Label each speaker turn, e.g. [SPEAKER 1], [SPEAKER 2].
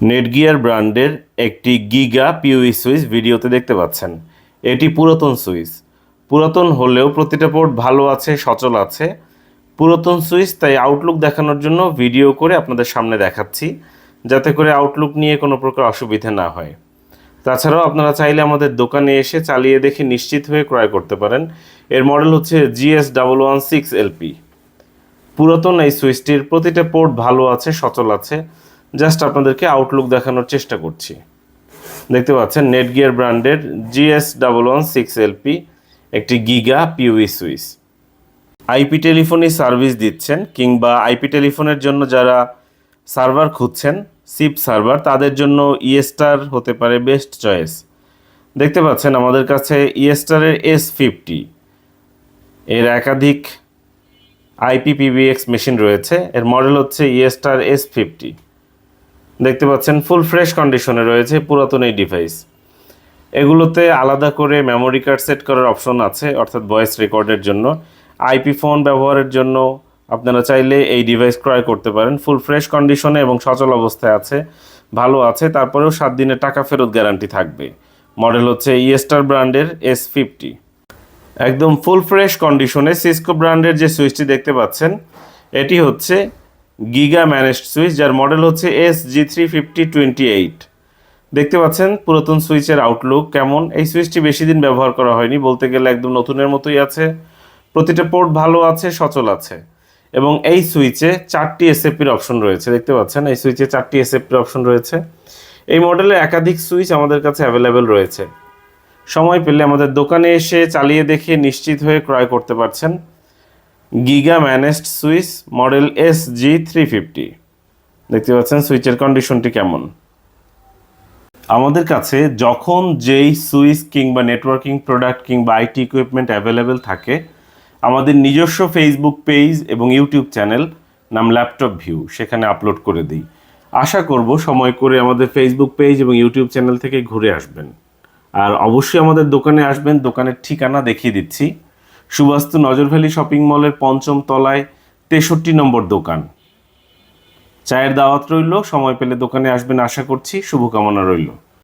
[SPEAKER 1] Netgear ব্র্যান্ডের একটি giga PoE switch ভিডিওতে দেখতে পাচ্ছেন। এটি পুরাতন সুইচ। পুরাতন হলেও প্রতিটা পোর্ট ভালো আছে, সচল আছে। পুরাতন সুইচ, তাই আউটলুক দেখানোর জন্য ভিডিও করে আপনাদের সামনে দেখাচ্ছি, যাতে করে আউটলুক নিয়ে কোনো প্রকার অসুবিধা না হয়। তাছাড়াও আপনারা চাইলে আমাদের দোকানে এসে চালিয়ে দেখে নিশ্চিত হয়ে ক্রয় করতে পারেন। এর মডেল হচ্ছে GS double one six LP পুরাতন এই সুইচটির প্রতিটা পোর্ট ভালো আছে, সচল আছে। জাস্ট আপনাদেরকে আউটলুক দেখানোর চেষ্টা করছি। দেখতে পাচ্ছেন নেটগিয়ার ব্র্যান্ডের GS double one six LP একটি গিগা পিউই সুইচ আইপি টেলিফোনই সার্ভিস দিচ্ছেন, কিংবা আইপি টেলিফোনের জন্য যারা সার্ভার খুঁজছেন সিপ সার্ভার তাদের জন্য ইএস্টার হতে পারে বেস্ট চয়েস দেখতে পাচ্ছেন আমাদের কাছে ইএস্টারের এস ফিফটি এর একাধিক আইপি আইপিপিবিএক্স মেশিন রয়েছে, এর মডেল হচ্ছে ইএস্টার এস ফিফটি দেখতে পাচ্ছেন ফুল ফ্রেশ কন্ডিশনে রয়েছে পুরাতন এই ডিভাইস এগুলোতে আলাদা করে মেমোরি কার্ড সেট করার অপশন আছে, অর্থাৎ ভয়েস রেকর্ডের জন্য। আইপি ফোন ব্যবহারের জন্য আপনারা চাইলে এই ডিভাইস ক্রয় করতে পারেন। ফুল ফ্রেশ কন্ডিশনে এবং সচল অবস্থায় আছে, ভালো আছে, তারপরেও সাত দিনের টাকা ফেরত গ্যারান্টি থাকবে। মডেল হচ্ছে ইয়েস্টার ব্র্যান্ডের এস ফিফটি একদম ফুল ফ্রেশ কন্ডিশনে সিসকো ব্র্যান্ডের যে সুইচটি দেখতে পাচ্ছেন, এটি হচ্ছে গিগা ম্যানেজড সুইচ যার মডেল হচ্ছে S G three fifty twenty eight দেখতে পাচ্ছেন, পুরাতন সুইচের আউটলুক কেমন? এই সুইচটি বেশি দিন ব্যবহার করা হয়নি, বলতে গেলে একদম নতুনের মতোই আছে। প্রতিটা পোর্ট ভালো আছে, সচল আছে। এবং এই সুইচে চারটি এসএপির অপশন রয়েছে, দেখতে পাচ্ছেন? এই সুইচে চারটি এসএপির অপশন রয়েছে। এই মডেলের একাধিক সুইচ আমাদের কাছে অ্যাভেলেবেল রয়েছে। সময় পেলে আমাদের দোকানে এসে চালিয়ে দেখে নিশ্চিত হয়ে ক্রয় করতে পারছেন। Giga managed switch model S G three fifty দেখতে পাচ্ছেন সুইচের কন্ডিশনটি কেমন? আমাদের কাছে যখন যেই সুইচ কিংবা নেটওয়ার্কিং প্রোডাক্ট কিংবা আইটি ইকুইপমেন্ট অ্যাভেলেবেল থাকে, আমাদের নিজস্ব ফেসবুক পেজ এবং ইউটিউব চ্যানেল নাম ল্যাপটপ ভিউ সেখানে আপলোড করে দিই। আশা করব সময় করে আমাদের ফেসবুক পেজ এবং ইউটিউব চ্যানেল থেকে ঘুরে আসবেন। আর অবশ্যই আমাদের দোকানে আসবেন, দোকানের ঠিকানা দেখিয়ে দিচ্ছি। সুবাস্তু নজরভ্যালি শপিং মলের পঞ্চম তলায় তেষট্টি নম্বর দোকান। চায়ের দাওয়াত রইল, সময় পেলে দোকানে আসবেন আশা করছি, শুভকামনা রইল।